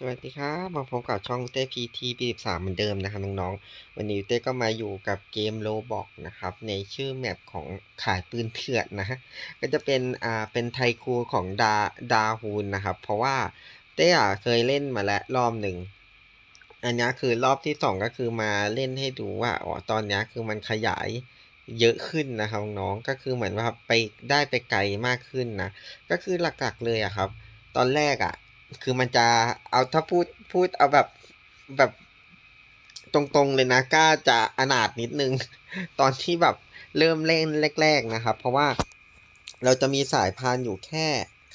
สวัสดีครับ มาพบกับช่องเต้พีทีปีสามเหมือนเดิมนะครับน้องๆ วันนี้เต้ก็มาอยู่กับเกมโลบอกนะครับ ในชื่อแมปของขายปืนเถื่อนนะฮะก็จะเป็นอ่าเป็นไทคูของดาดาฮูนนะครับ เพราะว่าเต้อะเคยเล่นมาแล้วรอบหนึ่ง อันนี้คือรอบที่สองก็คือมาเล่นให้ดูว่าอ๋อตอนนี้คือมันขยายเยอะขึ้นนะครับน้องก็คือเหมือนว่าไปได้ไปไกลมากขึ้นนะ ก็คือหลักๆเลยอะครับ ตอนแรกอะ คือมันจะเอาถ้าพูดพูดเอาแบบแบบตรงๆเลยนะกล้าจะอนาถนิดนึง ตอนที่แบบเริ่มเล่นแรก ๆนะครับ เพราะว่าเราจะมีสายพานอยู่แค่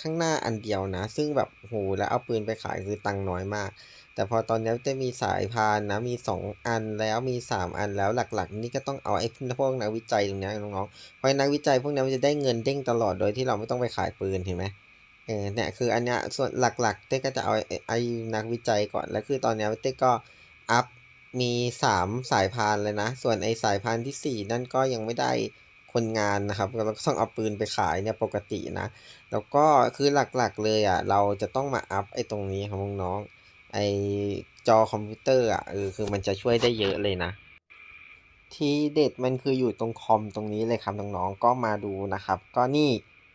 ข้างหน้าอันเดียวนะ ซึ่งแบบโหแล้วเอาปืนไปขายคือตังค์น้อยมาก แต่พอตอนนี้จะมีสายพานนะมีสองอันแล้วมีสามอันแล้วหลัก ๆ นี่ก็ต้องเอาไอ้พวกนักวิจัยตรงนี้น้องๆเพราะนักวิจัยพวกนี้มันจะได้เงินเด้งตลอดโดยที่เราไม่ต้องไปขายปืนเห็นไหม เออเนี่ยคืออันเนี้ยส่วนหลักๆ เต้ก็จะเอาไอ้นักวิจัยก่อน แล้วคือตอนเนี้ยเต้ก็อัพมีสามสายพานเลยนะ ส่วนไอ้สายพานที่สี่นั่นก็ยังไม่ได้คนงานนะครับเราก็ต้องเอาปืนไปขายเนี่ยปกตินะ แล้วก็คือหลักๆเลยอะเราจะต้องมาอัพไอ้ตรงนี้ครับน้องๆไอ้จอคอมพิวเตอร์อะเออคือมันจะช่วยได้เยอะเลยนะ ที่เด็ดมันคืออยู่ตรงคอมตรงนี้เลยครับน้องๆก็มาดูนะครับ ก็นี่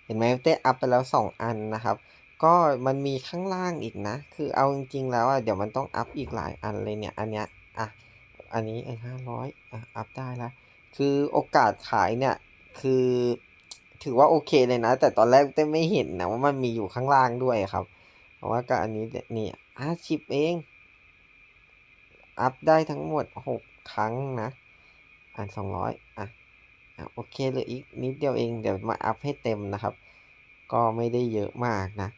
เห็นไหมเต้อัพไปแล้ว 2 อันนะครับ ก็มันมีข้างล่างอีกนะ คือเอาจริงๆแล้วอะเดี๋ยวมันต้องอัพอีกหลายอันเลยเนี่ย อันเนี้ยอะอันนี้เออห้าร้อยอะอัพได้ล้วคือโอกาสขายเนี่ยคือถือว่าโอเคเลยนะ แต่ตอนแรกเต้ไม่เห็นนะว่ามันมีอยู่ข้างล่างด้วยครับ เพราะว่าก็อันนี้นี่ห้าสิบเอง อัพได้ทั้งหมดหกครั้งนะอ่านสองร้อยอะ โอเคเหลยอีกนิดเดียวเองเดี๋ยวมาอัพให้เต็มนะครับ ก็ไม่ได้เยอะมากนะ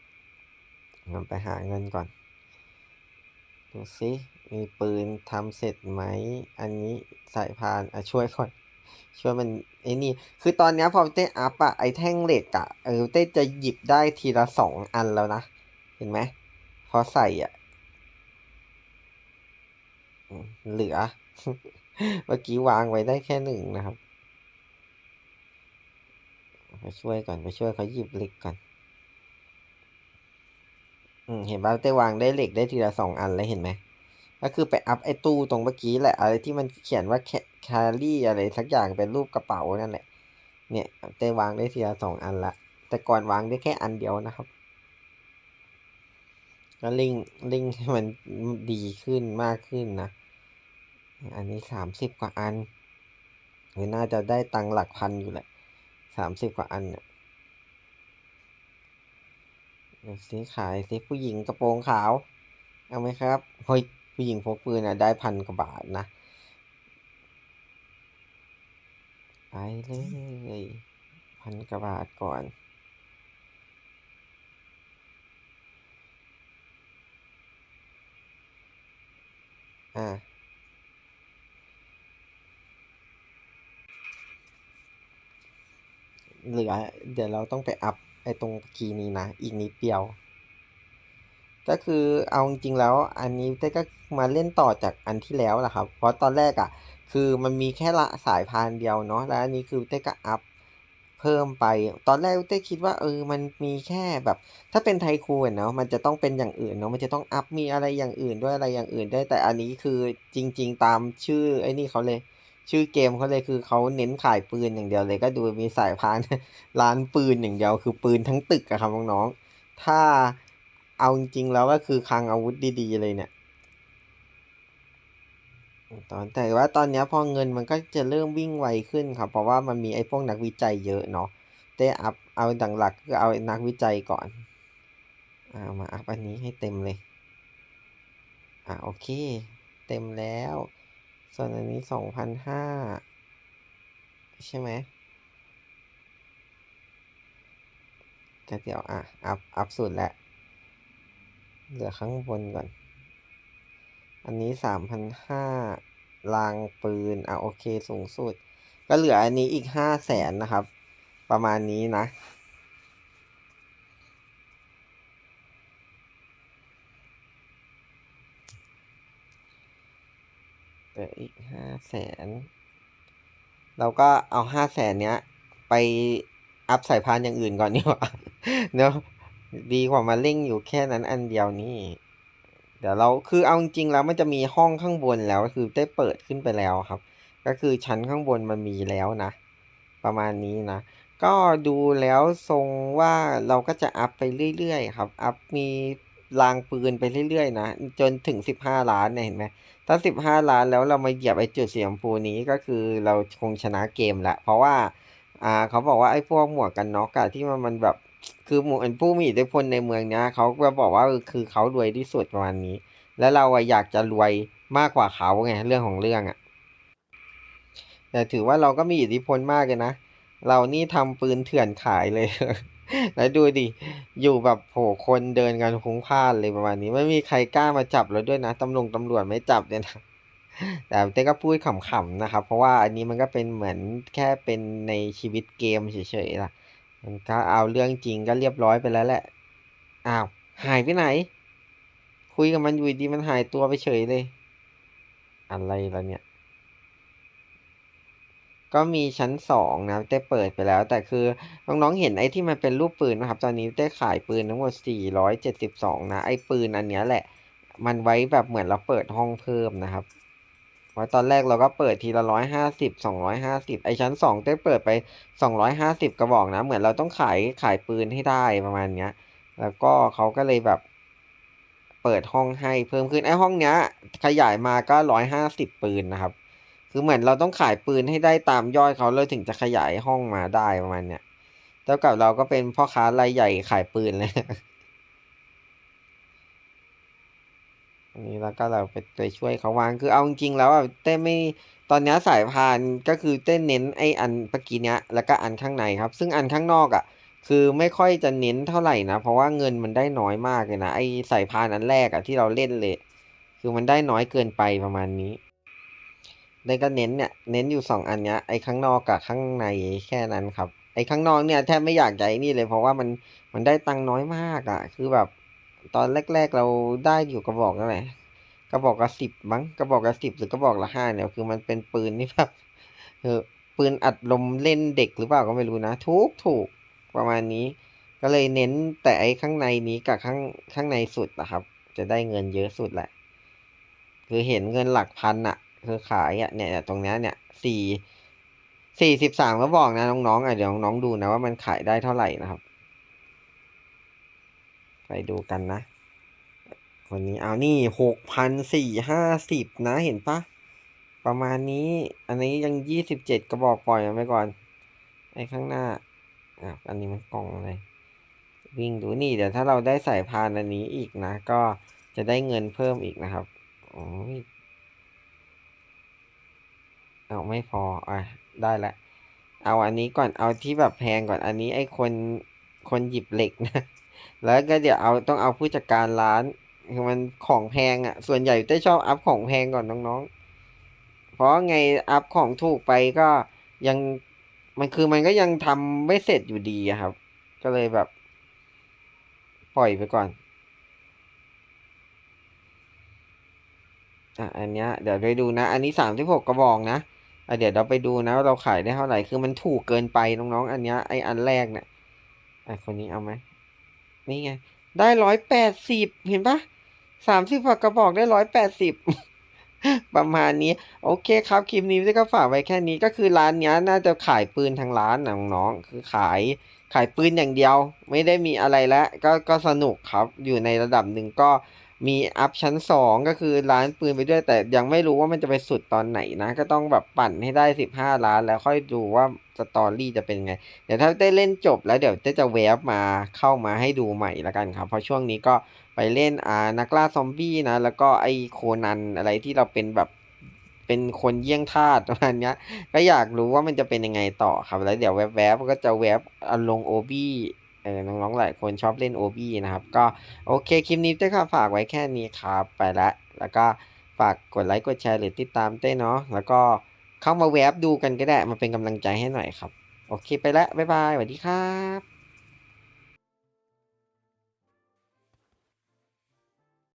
งั้นไปหาเงินก่อน ดูซิมีปืนทำเสร็จไหม อันนี้สายพานอะช่วยก่อน ช่วยมันไอ้นี่ คือตอนนี้พอเต้อัพอะไอแท่งเหล็กอะเออเต้จะหยิบได้ทีละสองอันแล้วนะ เห็นไหมพอใส่อะเหลือ เมื่อกี้วางไว้ได้แค่หนึ่งนะครับ ไปช่วยก่อนไปช่วยเขาหยิบเหล็กก่อนอืมเห็นป่ะเต้วางได้เหล็กได้ทีละสองอันแล้วเห็นไหมก็คือไปอัพไอ้ตู้ตรงเมื่อกี้แหละ อะไรที่มันเขียนว่าแคลรี่อะไรสักอย่างเป็นรูปกระเป๋านั่นแหละ เนี่ยเต้วางได้ทีละสองอันละ แต่ก่อนวางได้แค่อันเดียวนะครับ ก็ลิงลิงให้มันดีขึ้นมากขึ้นนะ อันนี้สามสิบกว่าอันหรือน่าจะได้ตังหลักพันอยู่แหละ สามสิบกว่าอันเนี่ยดูสิขายสิผู้หญิงกระโปรงขาว เอาไหมครับเฮ้ยผู้หญิงพกปืนอะ ได้พันกว่าบาทนะ ไปเลยพันกว่าบาทก่อนอ่า เหลือ เดี๋ยวเราต้องไปอัพไอ้ตรงคีย์นี้นะ อีกนิดเดียว ก็คือเอาจริงๆแล้วอันนี้เต้ก็มาเล่นต่อจากอันที่แล้วแหละครับ เพราะตอนแรกอะ่ะ คือมันมีแค่ละสายพานเดียวเนาะ แล้วอันนี้คือเต้ก็อัพเพิ่มไป ตอนแรกเต้คิดว่าเออ มันมีแค่แบบ ถ้าเป็นไทคูนเนาะ มันจะต้องเป็นอย่างอื่นเนาะ มันจะต้องอัพมีอะไรอย่างอื่นด้วยอะไรอย่างอื่นด้วย แต่อันนี้คือจริง ๆ ตามชื่อไอ้นี่เขาเลย ชื่อเกมเขาเลยคือเขาเน้นขายปืนอย่างเดียวเลย ก็ดูมีสายพานร้านปืนอย่างเดียวคือปืนทั้งตึกอะครับน้องๆถ้าเอาจริงๆแล้วก็คือคลังอาวุธดี ๆ เลยเนี่ยตอนแต่ว่าตอนนี้พอเงินมันก็จะเริ่มวิ่งไวขึ้นครับ เพราะว่ามันมีไอ้พวกนักวิจัยเยอะเนาะเต้อัพเอาดังหลักก็เอานักวิจัยก่อนอามาอัพอันนี้ให้เต็มเลย อ่าโอเค เต็มแล้ว ส่วนอันนี้สองพันห้าใช่ไหมแต่เดี๋ยวอะ อัพ อัพสุดแล้ว เหลือข้างบนก่อน อันนี้สามพันห้ารางปืน อะ โอเค สูงสุด ก็เหลืออันนี้อีกห้าแสนนะครับ ประมาณนี้นะ ลืออีกห้าแสนเราก็เอาห้าแสนเนี้ย ไปอัพสายพานอย่างอื่นก่อนดีกว่าเนาะดีกว่ามาเล่งอยู่แค่นั้นอันเดียวนี่เดี๋ยวเราคือเอาจริงๆแล้วมันจะมีห้องข้างบนแล้วก็คือได้เปิดขึ้นไปแล้วครับ ก็คือชั้นข้างบนมันมีแล้วนะ ประมาณนี้นะ ก็ดูแล้วทรงว่าเราก็จะอัพไปเรื่อยๆ ครับ อัพมี รางปืนไปเรื่อยๆนะ จนถึง 15 ล้านเนี่ยเห็นไหมถ้า 15 ล้านแล้วเรามาเหยียบไอ้จุดสีชมพูนี้ก็คือเราคงชนะเกมละ เพราะว่าอ่าเขาบอกว่าไอ้พวกหมวกกันน็อกอะที่มันมันแบบคือหมวกผู้มีอิทธิพลในเมืองเนี้ยเขาก็บอกว่าคือเขารวยที่สุดประมาณนี้ แล้วเราอยากจะรวยมากกว่าเขาไงเรื่องของเรื่องอะแต่ถือว่าเราก็มีอิทธิพลมากเลยนะ เรานี่ทำปืนเถื่อนขายเลย แล้วดูดิ อยู่แบบโหคนเดินกันคุ้งพลานเลยประมาณนี้ ไม่มีใครกล้ามาจับเราด้วยนะตำรวจตำรวจไม่จับเลยนะแต่เต้ก็พูดขำๆนะครับ เพราะว่าอันนี้มันก็เป็นเหมือนแค่เป็นในชีวิตเกมเฉยๆล่ะ มันก็เอาเรื่องจริงก็เรียบร้อยไปแล้วแหละ อ้าว หายไปไหน คุยกับมันอยู่ดีมันหายตัวไปเฉยเลย อะไรล่ะเนี่ย ก็มีชั้นสองนะเต้เปิดไปแล้ว แต่คือน้องๆเห็นไอ้ที่มันเป็นรูปปืนนะครับ ตอนนี้เต้ขายปืนทั้งหมด 472 นะ ไอ้ปืนอันเนี้ยแหละ มันไว้แบบเหมือนเราเปิดห้องเพิ่มนะครับเพราตอนแรกเราก็เปิดทีละร้อยห้าสิบสองร้อยห้าสิบไอชั้นสองเต้เปิดไปสองร้อยห้าสิบกระบอกนะ เหมือนเราต้องขายขายปืนให้ได้ประมาณเนี้ย แล้วก็เขาก็เลยแบบ เปิดห้องให้เพิ่มขึ้นไอห้องเนี้ย ขยายมาก็ร้อยห้าสิบปืนนะครับ คือเหมือนเราต้องขายปืนให้ได้ตามยอดเขาเลยถึงจะขยายห้องมาได้ประมาณเนี้ยเท่ากับเราก็เป็นพ่อค้ารายใหญ่ขายปืนเลยอันนี้แล้วก็เราไปไปช่วยเขาวางคือเอาจริงๆแล้วอะเต้ไม่ตอนนี้สายพานก็คือเต้นเน้นไออันเมื่อกี้เนี้ยแล้วก็อันข้างในครับ ซึ่งอันข้างนอกอะ คือไม่ค่อยจะเน้นเท่าไหร่นะเพราะว่าเงินมันได้น้อยมากเลยนะไอ้สายพานอันแรกอะที่เราเล่นเลย คือมันได้น้อยเกินไปประมาณนี้ ได้ก็เน้นเนี่ยเน้นอยู่สองอันเนี้ยไอ้ข้างนอกกับข้างในแค่นั้นครับ ไอ้ข้างนอกเนี่ยแทบไม่อยากใจนี่เลยเพราะว่ามันมันได้ตังค์น้อยมากอะ คือแบบตอนแรก ๆเราได้อยู่กระบอกนั่นแหละกระบอกละสิบมั้งกระบอกละสิบหรือกระบอกละห้าเนี่ยคือมันเป็นปืนที่แบบเออปืนอัดลมเล่นเด็กหรือเปล่าก็ไม่รู้นะทุกถูกประมาณนี้ ก็เลยเน้นแต่ไอ้ข้างในนี้กับข้างข้างในสุดนะครับ จะได้เงินเยอะสุดแหละ คือเห็นเงินหลักพันอะ คือขายอะเนี่ยตรงเนี้ยเนี่ยสี่สี่สิบสามก็บอกนะน้องๆอะเดี๋ยวน้องๆดูนะว่ามันขายได้เท่าไหร่นะครับ ไปดูกันนะคนนี้เอานี่หกพันสี่ห้าสิบนะเห็นปะประมาณนี้ อันนี้ยังยี่สิบเจ็ดกระบอกปล่อยไปก่อนไอ้ข้างหน้าอะอันนี้มันกล่องอะไรวิ่งดูนี่เดี๋ยวถ้าเราได้ใส่พานอันนี้อีกนะ ก็จะได้เงินเพิ่มอีกนะครับโอ้ย เอาไม่พออะได้ละ เอาอันนี้ก่อนเอาที่แบบแพงก่อนอันนี้ไอ้คนคนหยิบเหล็กนะ แล้วก็เดี๋ยวเอาต้องเอาผู้จัดการร้านคือมันของแพงอะ ส่วนใหญ่ได้ชอบอัพของแพงก่อนน้องๆ เพราะไงอัพของถูกไปก็ยังมันคือมันก็ยังทำไม่เสร็จอยู่ดีครับ ก็เลยแบบ ปล่อยไปก่อนอะอันเนี้ยเดี๋ยวไปดูนะ อันนี้สามสิบหกกระบอกนะ อะเดี๋ยวเราไปดูนะว่าเราขายได้เท่าไหร่ คือมันถูกเกินไปน้องๆ อันเนี้ยไออันแรกเนี่ยไอคนนี้เอาไหมนี่ไง ได้ร้อยแปดสิบเห็นปะสามสิบกระบอกได้ร้อยแปดสิบประมาณนี้ โอเคครับคลิปนี้ก็ฝากไว้แค่นี้ก็คือร้านนี้น่าจะขายปืนทางร้านนะน้องๆคือขายขายปืนอย่างเดียว ไม่ได้มีอะไรแล้วก็ก็สนุกครับอยู่ในระดับหนึ่งก็ มีอัพชั้นสองก็คือร้านปืนไปด้วย แต่ยังไม่รู้ว่ามันจะไปสุดตอนไหนนะ ก็ต้องแบบปั่นให้ได้สิบห้าล้านแล้วค่อยดูว่าสตอรี่จะเป็นไง เดี๋ยวถ้าได้เล่นจบแล้วเดี๋ยวจะแวบมาเข้ามาให้ดูใหม่ละกันครับ เพราะช่วงนี้ก็ไปเล่นอ่านักล่าซอมบี้นะ แล้วก็ไอโคนันอะไรที่เราเป็นแบบเป็นคนเยี่ยงทาสประมาณนี้ก็อยากรู้ว่ามันจะเป็นยังไงต่อครับ แล้วเดี๋ยวแวบๆก็จะแวบอลงโอบี้ เออน้องๆหลายคนชอบเล่นโอบีนะครับ ก็โอเคคลิปนี้เต้ก็ฝากไว้แค่นี้ครับ ไปละแล้วก็ฝากกดไลค์กดแชร์หรือติดตามเต้เนาะแล้วก็เข้ามาแวบดูกันก็ได้มาเป็นกำลังใจให้หน่อยครับ โอเคไปแล้วบ๊ายบายสวัสดีครับ